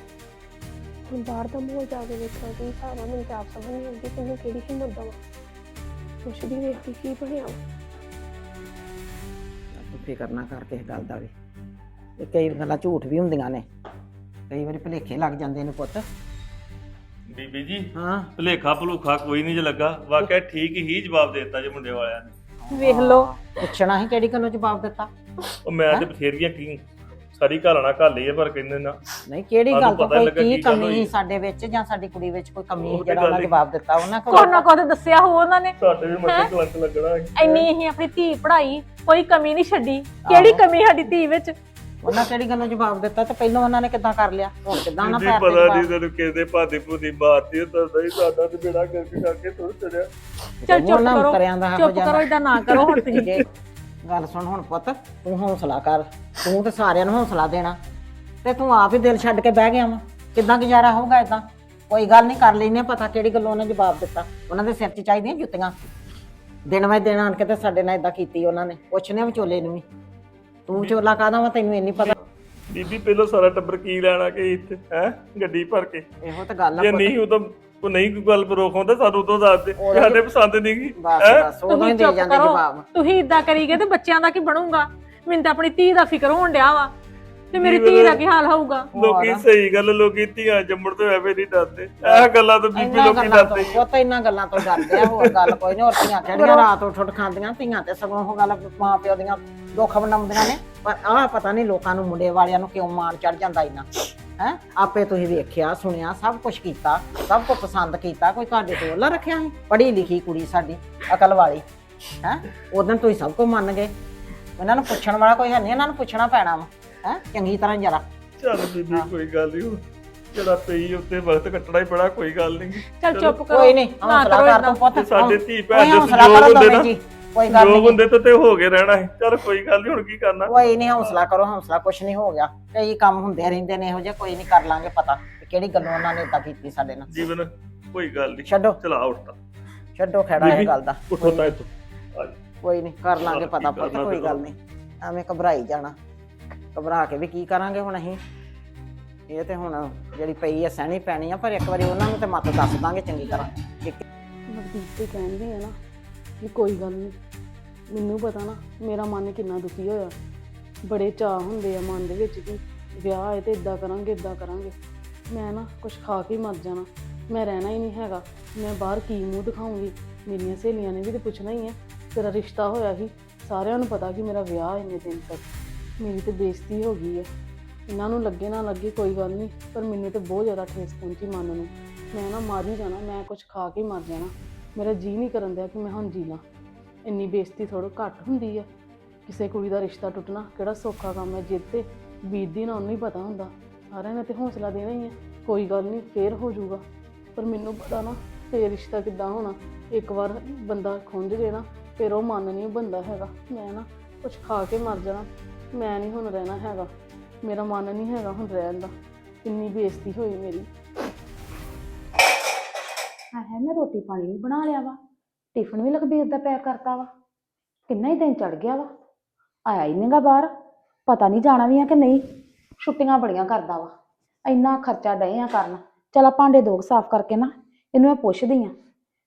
ਹੁਣ ਬਾਹਰ ਦਾ ਮਾਹੌਲ ਜਾ ਕੇ ਵੇਖਾਂ ਕੀ ਹਿਸਾਬ ਮੈਨੂੰ ਤਾਂ ਆਪ ਸਮਝ ਨਹੀਂ ਆਉਂਦੀ ਕਿ ਮੈਂ ਕਿਹੜੀ ਹਿੰਮਤ ਦਵਾਂ। ਪੁੱਛਦੀ ਵੇਖਦੀ ਕੀ ਬਣਿਆ ਤੂੰ ਫਿਕਰ ਨਾ ਕਰ ਕਿਸੇ ਗੱਲ ਦਾ ਵੀ। ਇਹ ਕਈ ਗੱਲਾਂ ਝੂਠ ਵੀ ਹੁੰਦੀਆਂ ਨੇ। ਕਈ ਵਾਰੀ ਭੁਲੇਖੇ ਲੱਗ ਜਾਂਦੇ ਨੇ ਪੁੱਤ। ਬੀਬੀ ਜੀ ਹਾਂ। ਭੁਲੇਖਾ ਭਲੂਖਾ ਕੋਈ ਨਹੀਂ ਜੇ ਲੱਗਾ। ਵਾਕਿਆ ਠੀਕ ਹੀ ਜਵਾਬ ਦੇ ਦਿੱਤਾ ਜੇ ਮੁੰਡੇ ਵਾਲਿਆਂ ਨੇ। ਵੇਖ ਲਓ ਪੁੱਛਣਾ ਸੀ ਕਿਹੜੀ ਗੱਲੋਂ ਜਵਾਬ ਦਿੱਤਾ। ਉਹ ਮੈਂ ਤੇ ਬਥੇਰੀਆਂ ਕੀ ਸਾਰੀ ਘਾਲਣਾ ਘਾਲ ਲਈ ਹੈ ਪਰ ਕਹਿੰਦੇ ਨਾ। ਨਹੀਂ ਕਿਹੜੀ ਗੱਲ ਤੋਂ ਕੋਈ ਕੀ ਕਮੀ। ਸੀ ਸਾਡੇ ਵਿੱਚ ਜਾਂ ਸਾਡੀ ਕੁੜੀ ਵਿੱਚ ਕੋਈ ਕਮੀ ਸੀ ਜਿਹੜਾ ਉਹਨਾਂ ਹੀ- ਜਵਾਬ ਦਿੱਤਾ ਉਹਨਾਂ ਕੋਲ ਕੋਈ ਨਾ ਕੋਈ ਦੱਸਿਆ ਹੋ ਉਹਨਾਂ ਨੇ। ਸਾਡੇ ਵੀ ਮੱਥੇ ਕਲੰਕ ਲੱਗਣਾ। ਇੰਨੀ ਅਸੀਂ ਆਪਣੀ ਧੀ ਪੜਾਈ ਕੋਈ ਕਮੀ ਨਹੀਂ ਛੱਡੀ। ਕਿਹੜੀ। ਕਮੀ ਸਾਡੀ ਧੀ ਵਿੱਚ? ਉਹਨਾਂ ਕਿਹੜੀ ਗੱਲੋਂ ਜਵਾਬ ਦਿੱਤਾ ਤੇ ਪਹਿਲਾਂ ਉਹਨਾਂ ਨੇ ਕਿੱਦਾਂ ਕਰ ਲਿਆ? ਹੁਣ ਕਿੱਦਾਂ ਨਾ ਜੀ ਪੈਰ ਤੇ ਪਤਾ ਨਹੀਂ ਜਵਾਬ ਤੈਨੂੰ ਕਿਹਦੇ ਭਾਦੀ ਭੂਦੀ ਮਾਰਦੀ ਤਾਂ ਨਹੀਂ ਸਾਡਾ ਤੇ ਬੇੜਾ ਕਰਕੇ ਕਰਕੇ ਤੁਰ ਚੜਿਆ। ਚੱਲ ਚੁੱਪ ਉਹਨਾਂ ਕਰੋ ਉਤਰਿਆਂ ਦਾ ਇਹੋ ਚੁੱਪ ਕਰੋ ਇਦਾਂ ਨਾ ਕਰੋ ਹੁਣ ਤੁਸੀਂ। ਜੇ ਗੱਲ ਸੁਣ ਹੁਣ ਪੁੱਤ ਤੂੰ ਹੌਸਲਾ ਕਰ ਤੂੰ ਤੇ ਸਾਰਿਆਂ ਨੂੰ ਹੌਸਲਾ ਦੇਣਾ। ਤੇ ਤੂੰ ਆਪ ਹੀ ਦਿਲ ਛੱਡ ਕੇ ਬਹਿ ਗਿਆ ਵਾ। ਕਿੱਦਾਂ ਗੁਜ਼ਾਰਾ ਹੋਊਗਾ ਇਦਾਂ ਕੋਈ ਗੱਲ ਨਹੀਂ ਕਰ ਲੈਨੇ ਪਤਾ ਕਿਹੜੀ ਗੱਲੋਂ ਉਹਨੇ ਜਵਾਬ ਦਿੱਤਾ। ਉਹਨਾਂ ਦੇ ਸਿਰ 'ਚ ਚਾਹੀਦੀਆਂ ਜੁੱਤੀਆਂ। ਦਿਨ ਵੇ ਦਿਨ ਆਣ ਕੇ ਤੇ ਸਾਡੇ ਨਾਲ ਇਦਾਂ ਕੀਤੀ ਉਹਨਾਂ ਨੇ। ਪੁੱਛਨੇ ਵਿਚੋਲੇ ਨੂੰ ਵੀ। ਤੂੰ ਵਿਚੋਲਾ ਕਾਹਦਾ ਵਾ ਤੈਨੂੰ ਇੰਨੀ ਪਤਾ। ਬੀਬੀ ਪਹਿਲਾਂ ਸਾਰਾ ਟੱਬਰ ਕੀ ਲੈਣਾ ਕਿ ਇੱਥੇ ਹੈ? ਗੱਡੀ ਭਰ ਕੇ। ਇਹੋ ਤਾਂ ਗੱਲ ਆ ਜੇ। ਨਹੀਂ ਉਹ ਤਾਂ ਉਹ ਨਹੀਂ ਕੋਈ ਗੱਲ ਪਰ ਰੋਕ ਹੁੰਦਾ ਸਾਨੂੰ ਉਦੋਂ ਦੱਸ ਦੇ। ਸਾਡੇ ਪਸੰਦ ਨਹੀਂ ਗਈ ਬਸ ਹੈਂ? ਬਸ ਉਦੋਂ ਹੀ ਦੇ ਚੁੱਪ ਜਾਂਦੇ ਕਰੋ। ਜਵਾਬ। ਤੁਸੀਂ ਇਦਾਂ ਕਰੀਗੇ ਤੇ ਬੱਚਿਆਂ ਦਾ ਕੀ ਬਣੂਗਾ? ਮੈਨੂੰ ਤਾਂ ਆਪਣੀ ਧੀ ਦਾ ਫਿਕਰ ਹੋਣ ਡਿਆ ਵਾ। ਤੇ ਮੇਰੀ ਧੀ ਦਾ। ਕੀ ਹਾਲ ਹੋਊਗਾ? ਲੋਕੀ ਸਹੀ ਗੱਲ ਲੋਕੀ ਧੀਆਂ ਜੰਮਣ ਤੋਂ ਐਵੇਂ ਨਹੀਂ ਡਰਦੇ। ਇਹ ਗੱਲਾਂ ਤੋਂ ਬੀਬੀ ਇੰਨਾ ਲੋਕੀ ਗੱਲਾਂ ਤੋਂ ਡਰਦੇ ਹੀ ਆ। ਪੁੱਤ ਇੰਨਾ ਗੱਲਾਂ ਤੋਂ ਡਰਦੇ ਆ ਹੋਰ ਗੱਲ ਕੋਈ ਨਹੀਂ। ਹੋਰ ਧੀਆਂ ਕਿਹੜੀਆਂ ਰਾਤ ਉੱਠ ਉੱਠ ਖਾਂਦੀਆਂ ਧੀਆਂ ਤੇ ਸਗੋਂ ਉਹ ਗੱਲ ਮਾਂ ਪਿਓ ਦੀਆਂ ਦੁੱਖ ਬਣਾਉਂਦੀਆਂ ਨੇ ਪਰ ਆਹ ਪਤਾ ਨਹੀਂ ਲੋਕਾਂ ਨੂੰ ਮੁੰਡੇ ਵਾਲਿਆਂ ਨੂੰ ਕਿਉਂ ਮਾਣ ਚੜ ਜਾਂਦਾ ਇੰਨਾ। ਹੈ? ਆਪੇ ਤੁਸੀਂ ਵੇਖਿਆ ਸੁਣਿਆ ਸਭ ਕੁਝ ਕੀਤਾ ਸਭ ਕੁਝ ਪਸੰਦ ਕੀਤਾ ਕੋਈ ਤੁਹਾਡੇ ਤੋਂ ਉਹਲਾ ਰੱਖਿਆ ਪੜ੍ਹੀ ਲਿਖੀ ਕੁੜੀ ਸਾਡੀ ਅਕਲ ਵਾਲੀ। ਹੈ? ਉਦੋਂ ਤੁਸੀਂ ਸਭ ਕੁਝ ਮੰਨ ਗਏ। ਇਹਨਾਂ ਨੂੰ ਪੁੱਛਣ ਵਾਲਾ ਕੋਈ ਹੈ ਨਹੀਂ ਇਹਨਾਂ ਨੂੰ ਪੁੱਛਣਾ ਪੈਣਾ ਵਾ। ਹੈ? ਚੰਗੀ ਤਰ੍ਹਾਂ ਜਰਾ। ਚੱਲ ਬੀਬੀ ਕੋਈ ਗੱਲ ਨਹੀਂ ਜਿਹੜਾ ਪਈ ਉੱਤੇ ਵਕਤ ਕੱਟਣਾ ਹੀ ਬੜਾ ਕੋਈ ਗੱਲ ਨਹੀਂ ਚੱਲ ਚੁੱਪ ਕਰੋ। ਕੋਈ ਨਹੀਂ ਨਾ ਹੌਸਲਾ ਕਰੋ। ਤੂੰ ਪੁੱਤ। ਸਾਡੇ ਧੀ ਭੈਣ ਦੇ ਕਰੋ ਹੁੰਦੇ ਨਾ। ਜੀ। ਕੋਈ ਗੱਲ ਜੋ ਨਹੀਂ। ਹੁੰਦੇ ਤਾਂ ਤੇ ਹੋ ਕੇ ਰਹਿਣਾ ਹੈ ਚੱਲ ਕੋਈ ਗੱਲ ਨਹੀਂ ਹੁਣ ਕੀ ਕਰਨਾ? ਕੋਈ ਨਹੀਂ ਹੌਸਲਾ ਕਰੋ ਹੌਸਲਾ ਕੁਛ ਨਹੀਂ ਹੋ ਗਿਆ। ਕਈ ਕੰਮ ਹੁੰਦੇ ਰਹਿੰਦੇ ਨੇ ਇਹੋ ਜਿਹੇ ਕੋਈ ਨਹੀਂ ਕਰ ਲਾਂਗੇ ਪਤਾ ਕਿਹੜੀ ਗੱਲੋਂ ਉਹਨਾਂ ਨੇ ਇਦਾਂ ਕੀਤੀ ਸਾਡੇ ਨਾਲ। ਜੀਵਨ ਕੋਈ ਗੱਲ ਨਹੀਂ ਛੱਡੋ। ਚਲਾ ਉੱਠਦਾ ਛੱਡੋ ਖੜਾ ਇਹ ਬੀਬੀ, ਗੱਲ ਦਾ। ਉੱਠੋ ਤਾਂ ਇੱਥੋਂ। ਆ ਜਾ। ਕੋਈ ਨਹੀਂ ਕਰ ਲਾਂਗੇ ਪਤਾ ਪੁੱਤ ਕਰਨਾ ਕੋਈ ਗੱਲ ਨਹੀਂ ਐਵੇਂ ਘਬਰਾਈ ਜਾਣਾ। ਘਬਰਾ ਕੇ ਵੀ ਕੀ ਕਰਾਂਗੇ ਹੁਣ ਅਸੀਂ? ਇਹ ਤੇ ਹੁਣ ਜਿਹੜੀ ਪਈ ਐ ਸਹਿਣੀ ਪੈਣੀ ਆ ਪਰ ਇੱਕ ਵਾਰੀ ਉਹਨਾਂ ਨੂੰ ਤੇ ਮੱਤ ਦੱਸ ਦਾਂਗੇ ਚੰਗੀ ਤਰ੍ਹਾਂ ਕਿ ਨਵਦੀਪ ਤੇ ਕਹਿੰਦੀ ਆ ਨਾ ਕਿ ਕੋਈ ਗੱਲ ਨਹੀਂ ਮੈਨੂੰ ਪਤਾ ਨਾ, ਮੇਰਾ ਮਨ ਕਿੰਨਾ ਦੁਖੀ ਹੋਇਆ। ਬੜੇ ਚਾਹ ਹੁੰਦੇ ਆ ਮਨ ਦੇ ਵਿੱਚ ਕਿ ਵਿਆਹ ਹੈ ਤੇ ਇਦਾਂ ਕਰਾਂਗੇ ਇਦਾਂ ਕਰਾਂਗੇ। ਮੈਂ ਨਾ ਕੁਝ ਖਾ ਕੇ ਹੀ ਮਰ ਜਾਣਾ। ਮੈਂ ਰਹਿਣਾ ਹੀ ਨਹੀਂ ਹੈਗਾ। ਮੈਂ ਬਾਹਰ ਕੀ ਮੂੰਹ ਦਿਖਾਉਂਗੀ? ਮੇਰੀਆਂ ਸਹੇਲੀਆਂ ਨੇ ਵੀ ਤੇ ਪੁੱਛਣਾ ਹੀ ਹੈ ਤੇਰਾ ਰਿਸ਼ਤਾ ਹੋਇਆ ਸੀ। ਸਾਰਿਆਂ ਨੂੰ ਪਤਾ ਕਿ ਮੇਰਾ ਵਿਆਹ ਇੰਨੇ ਦਿਨ ਤੱਕ। ਮੇਰੀ ਤੇ ਬੇਇੱਜ਼ਤੀ ਹੋ ਗਈ ਹੈ ਇਹਨਾਂ ਨੂੰ ਲੱਗੇ ਨਾ ਲੱਗੇ ਕੋਈ ਗੱਲ ਨਹੀਂ, ਪਰ ਮੈਨੂੰ ਤੇ ਬਹੁਤ ਜ਼ਿਆਦਾ ਠੇਸ ਪਹੁੰਚੀ ਮਨ ਨੂੰ। ਮੈਂ ਨਾ ਮਰ ਹੀ ਜਾਣਾ। ਮੈਂ ਕੁਝ ਖਾ ਕੇ ਮਰ ਜਾਣਾ। ਮੇਰਾ ਜੀ ਨਹੀਂ ਕਰਨ ਦਿਆ ਕਿ ਮੈਂ ਹੁਣ ਜੀ ਲਾਂ। ਇੰਨੀ ਬੇਇੱਜ਼ਤੀ ਥੋੜ੍ਹਾ ਘੱਟ ਹੁੰਦੀ ਆ। ਕਿਸੇ ਕੁੜੀ ਦਾ ਰਿਸ਼ਤਾ ਟੁੱਟਣਾ ਕਿਹੜਾ ਸੌਖਾ ਕੰਮ ਹੈ ਜਿੱਦ ਤੇ ਬੀਤਦੀ ਨਾ ਉਹਨੂੰ ਹੀ ਪਤਾ ਹੁੰਦਾ। ਸਾਰਿਆਂ ਨੇ ਤੇ ਹੌਸਲਾ ਦੇਣਾ ਹੀ ਹੈ ਕੋਈ ਗੱਲ ਨਹੀਂ, ਫੇਰ ਹੋ ਜਾਊਗਾ। ਪਰ ਮੈਨੂੰ ਪਤਾ ਨਾ ਫੇਰ ਰਿਸ਼ਤਾ ਕਿੱਦਾਂ ਹੋਣਾ। ਇੱਕ ਵਾਰ ਬੰਦਾ ਖੁੰਝ ਜੇ ਨਾ, ਫਿਰ ਉਹ ਮਨ ਨਹੀਂ ਬੰਦਾ ਹੈਗਾ। ਮੈਂ ਨਾ ਕੁਝ ਖਾ ਕੇ ਮਰ ਜਾਣਾ, ਮੈਂ ਨਹੀਂ ਹੁਣ ਰਹਿਣਾ ਹੈਗਾ। ਮੇਰਾ ਮਨ ਨਹੀਂ ਹੈਗਾ ਹੁਣ ਰਹਿਣ ਦਾ। ਇੰਨੀ ਬੇਇੱਜ਼ਤੀ ਹੋਈ ਮੇਰੀ। ਹਾਂ ਹੈ, ਮੈਂ ਰੋਟੀ ਪਾਣੀ ਵੀ ਬਣਾ ਲਿਆ ਵਾ। ਟਿਫਨ ਵੀ ਲਖਬੀਰ ਦਾ ਪੈਕ ਕਰਤਾ ਵਾ। ਕਿੰਨਾ ਹੀ ਦਿਨ ਚੜ ਗਿਆ ਵਾ। ਆਇਆ ਹੀ ਨਹੀਂਗਾ ਬਾਹਰ। ਪਤਾ ਨਹੀਂ ਜਾਣਾ ਵੀ ਆ ਕਿ ਨਹੀਂ। ਛੁੱਟੀਆਂ ਬੜੀਆਂ ਕਰਦਾ ਵਾ। ਇੰਨਾ ਖਰਚਾ ਡਏ ਆ ਕਰਨ। ਚਲ ਆ ਭਾਂਡੇ ਦੋਗ ਸਾਫ਼ ਕਰਕੇ ਨਾ, ਇਹਨੂੰ ਮੈਂ ਪੁੱਛਦੀ ਆ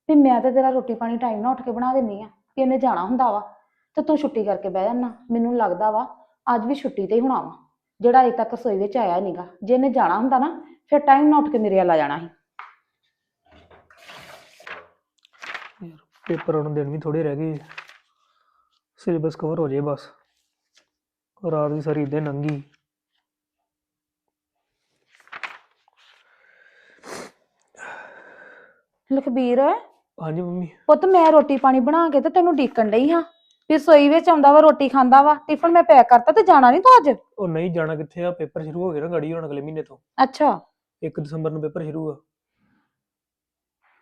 ਵੀ ਮੈਂ ਤਾਂ ਤੇਰਾ ਰੋਟੀ ਪਾਣੀ ਟਾਈਮ ਨਾਲ ਉੱਠ ਕੇ ਬਣਾ ਦਿੰਨੀ ਆ ਕਿ ਇਹਨੇ ਜਾਣਾ ਹੁੰਦਾ ਵਾ। ਤੇ ਤੂੰ ਛੁੱਟੀ ਕਰਕੇ ਬਹਿ ਜਾਣਾ ਮੈਨੂੰ ਲੱਗਦਾ ਵਾ ਅੱਜ ਵੀ ਛੁੱਟੀ ਤੇ ਹੀ ਹੋਣਾ ਵਾ। ਜਿਹੜਾ ਅਜੇ ਤੱਕ ਰਸੋਈ ਵਿੱਚ ਆਇਆ ਨਹੀਂਗਾ ਜੇ ਇਹਨੇ ਜਾਣਾ ਹੁੰਦਾ ਨਾ, ਫਿਰ ਟਾਈਮ ਨਾਲ ਉੱਠ ਕੇ ਮੇਰੇ ਵੱਲ ਆ ਜਾਣਾ ਸੀ। ਪੇਪਰ ਆਉਣ ਦਿਨ ਵੀ ਥੋੜੇ ਰਹਿ ਗਏ। ਸਿਲੇਬਸ ਕਵਰ ਹੋ ਜਾਏ ਬਸ। ਰਾਤ ਦੀ ਸਾਰੀ ਦਿਨ ਲੰਘੀ। ਲਖਬੀਰ ਹਾਂਜੀ ਮੰਮੀ। ਪੁੱਤ ਮੈਂ ਰੋਟੀ ਪਾਣੀ ਬਣਾ ਕੇ ਤੇ ਤੈਨੂੰ ਡੀਕਣ ਡਈ ਹਾਂ। ਫਿਰ ਸੋਈ ਵਿੱਚ ਆਉਂਦਾ ਵਾ ਰੋਟੀ ਖਾਂਦਾ ਵਾ ਟਿਫਨ ਮੈਂ ਪੈਕ ਕਰਤਾ ਤੇ ਜਾਣਾ ਨਹੀਂ ਤੂੰ ਅੱਜ? ਉਹ ਨਹੀਂ ਜਾਣਾ ਕਿੱਥੇ ਆ ਪੇਪਰ ਸ਼ੁਰੂ ਹੋ ਗਏ ਨਾ ਗਾੜੀ ਹੁਣ ਅਗਲੇ ਮਹੀਨੇ ਤੋਂ। ਅੱਛਾ। 1 ਦਸੰਬਰ ਨੂੰ ਪੇਪਰ ਸ਼ੁਰੂ ਆ।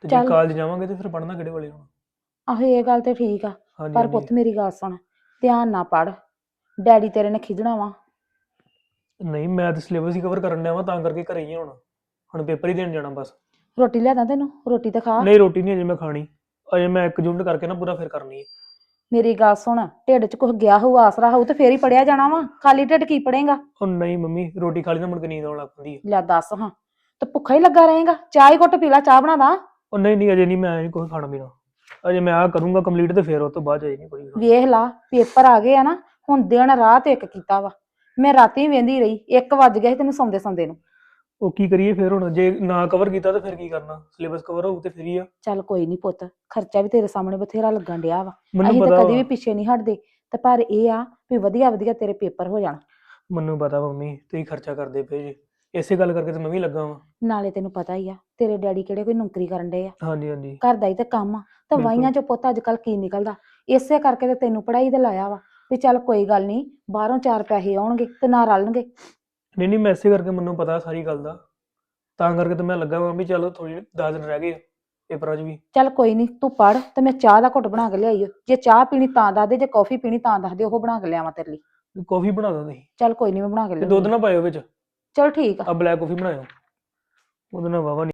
ਤੇ ਜੇ ਚੱਲ। ਕਾਲਜ ਜਾਵਾਂਗੇ ਤੇ ਫਿਰ ਪੜਨਾ ਕਿਹੜੇ ਵਾਲੇ ਹੁਣ? ਆਹੋ ਇਹ ਗੱਲ ਤੇ ਠੀਕ ਆ ਹਾਂਜੀ ਪਰ ਹਾਂਜੀ। ਪੁੱਤ ਮੇਰੀ ਗੱਲ ਸੁਣ ਧਿਆਨ ਨਾਲ ਪੜ ਡੈਡੀ ਤੇਰੇ ਨੇ ਖਿਜਣਾ ਵਾ। ਨਹੀਂ ਮੈਂ ਤਾਂ ਸਿਲੇਬਸ ਹੀ ਕਵਰ ਕਰਨ ਡਿਆ ਵਾਂ ਤਾਂ ਕਰਕੇ ਘਰੇ ਹੀ ਆ ਹੁਣ। ਹੁਣ ਪੇਪਰ ਹੀ ਦੇਣ ਜਾਣਾ ਬਸ। ਰੋਟੀ ਲਿਆਦਾ ਤੈਨੂੰ? ਰੋਟੀ ਤੇ ਖਾ? ਨਹੀਂ ਰੋਟੀ ਨਹੀਂ ਅਜੇ ਮੈਂ ਖਾਣੀ। ਅਜੇ ਮੈਂ ਇੱਕ ਜੁੰਡ ਕਰਕੇ ਨਾ ਪੂਰਾ ਫਿਰ ਕਰਨੀ ਹੈ ਮੇਰੀ ਗੱਲ ਸੁਣ ਢਿੱਡ 'ਚ ਕੁਝ ਗਿਆ ਹੋਊ ਆਸਰਾ ਹੋਊ ਤੇ ਫੇਰ ਹੀ ਪੜਿਆ ਜਾਣਾ ਵਾ। ਖਾਲੀ ਢਿੱਡ ਕੀ ਪੜੇਗਾ? ਉਹ ਨਹੀਂ ਮੰਮੀ ਰੋਟੀ ਖਾ ਲਈ ਨਾ ਮੁੜ ਕੇ ਨੀਂਦ ਆਉਣ ਲੱਗ ਪੈਂਦੀ ਹੈ ਲੈ ਦੱਸ ਹਾਂ ਤੇ ਭੁੱਖਾ ਹੀ ਲੱਗਾ ਰਹੇਗਾ? ਚਾਹ ਹੀ ਘੁੱਟ ਪੀ ਲਾ ਚਾਹ ਬਣਾਦਾ ਉਹ ਨਹੀਂ ਨਹੀਂ ਅਜੇ ਨਹੀਂ ਮੈਂ ਨਹੀਂ ਕੋਈ ਖਾਣਾ ਪੀਣਾ। ਅਜੇ ਮੈਂ ਆ ਕਰੂੰਗਾ ਕੰਪਲੀਟ ਤੇ ਫਿਰ ਉਸ ਤੋਂ ਬਾਅਦ ਨਹੀਂ ਕੋਈ। ਵੇਖ ਲਾ ਪੇਪਰ ਆ ਗਏ ਆ ਨਾ ਹੁਣ ਦਿਨ ਰਾਤ ਇੱਕ ਕੀਤਾ ਵਾ। ਮੈਂ ਰਾਤੀ ਵੇਂਦੀ ਰਹੀ 1 ਵੱਜ ਗਿਆ ਸੀ ਤੈਨੂੰ ਸੌਂਦੇ ਸੌਂਦੇ ਨੂੰ। ਉਹ ਕੀ ਕਰੀਏ ਫਿਰ ਹੁਣ ਜੇ ਨਾ ਕਵਰ ਕੀਤਾ ਤਾਂ ਫਿਰ ਕੀ ਕਰਨਾ? ਸਿਲੇਬਸ ਕਵਰ ਹੋਊ ਤੇ ਫਿਰ ਹੀ ਆ। ਚੱਲ ਕੋਈ ਨਹੀਂ ਪੁੱਤ ਖਰਚਾ ਵੀ ਤੇਰੇ ਸਾਹਮਣੇ ਬਥੇਰਾ ਲੱਗਣ ਡਿਆ ਵਾ। ਮੈਨੂੰ ਅਸੀਂ ਪਤਾ ਤਾਂ ਕਦੀ ਵੀ ਵਾ, ਪਿੱਛੇ ਨਹੀਂ ਹਟਦੇ ਤੇ ਪਰ ਇਹ ਆ ਵੀ ਵਧੀਆ ਵਧੀਆ ਤੇਰੇ ਪੇਪਰ ਹੋ ਜਾਣ। ਮੈਨੂੰ ਪਤਾ ਮੰਮੀ ਤੁਸੀਂ ਖਰਚਾ ਕਰਦੇ ਪਏ ਜੇ। ਇਸੇ ਗੱਲ ਕਰਕੇ ਤੇ ਮੈਂ ਵੀ ਲੱਗਾ ਵਾਂ। ਨਾਲੇ ਤੈਨੂੰ ਪਤਾ ਹੀ ਆ ਤੇਰੇ ਡੈਡੀ ਕਿਹੜੇ ਕੋਈ ਨੌਕਰੀ ਕਰਨ ਡਏ ਆ। ਹਾਂਜੀ ਹਾਂਜੀ। ਘਰ ਦਾ ਹੀ ਤਾਂ ਕੰਮ ਆ ਤਾਂ ਬਿਲਕੁਲ। ਵਾਈਆਂ ਚੋਂ ਪੁੱਤ ਅੱਜ ਕੱਲ ਕੀ ਨਿਕਲਦਾ? ਇਸੇ ਕਰਕੇ ਤੇ ਤੈਨੂੰ ਪੜਾਈ ਤੇ ਲਾਇਆ ਵਾ ਵੀ ਚੱਲ ਕੋਈ ਗੱਲ ਨਹੀਂ ਬਾਹਰੋਂ ਚਾਰ ਪੈਸੇ ਆਉਣਗੇ ਤੇ ਨਾ ਰਲਣਗੇ। ਨਹੀਂ ਨਹੀਂ ਮੈਂ ਇਸੇ ਕਰਕੇ ਮੈਨੂੰ ਪਤਾ ਸਾਰੀ ਗੱਲ ਦਾ। ਤਾਂ ਕਰਕੇ ਤੇ ਮੈਂ ਲੱਗਾ ਵਾਂ ਵੀ ਚਲੋ ਥੋੜੀ 10 ਦਿਨ ਰਹਿ ਗਏ ਆ ਪੇਪਰਾਂ 'ਚ ਵੀ। ਚੱਲ ਕੋਈ ਨਹੀਂ ਤੂੰ ਪੜ ਤੇ ਮੈਂ ਚਾਹ ਦਾ ਘੁੱਟ ਬਣਾ ਕੇ ਲਿਆਈਓ ਜੇ ਚਾਹ ਪੀਣੀ ਤਾਂ ਦੱਸ ਦੇ ਜੇ ਕੌਫੀ ਪੀਣੀ ਤਾਂ ਦੱਸ ਦੇ ਉਹ ਬਣਾ ਕੇ ਲਿਆਵਾਂ ਤੇਰੇ ਲਈ। ਕਾਫੀ ਬਣਾ ਦੋ ਤੁਸੀਂ। ਚੱਲ ਕੋਈ ਨਹੀਂ ਮੈਂ ਬਣਾ ਕੇ ਤੇ ਲਿਆਉਂਦੀ ਦੁੱਧ ਨਾ ਪਾਇਓ ਵਿੱਚ। ਚਲ ਠੀਕ ਆ। ਆ ਬਲੈਕ ਕਾਫੀ ਬਣਾਇਓ। ਉਹਦੇ ਨਾਲ ਵਾਵਾ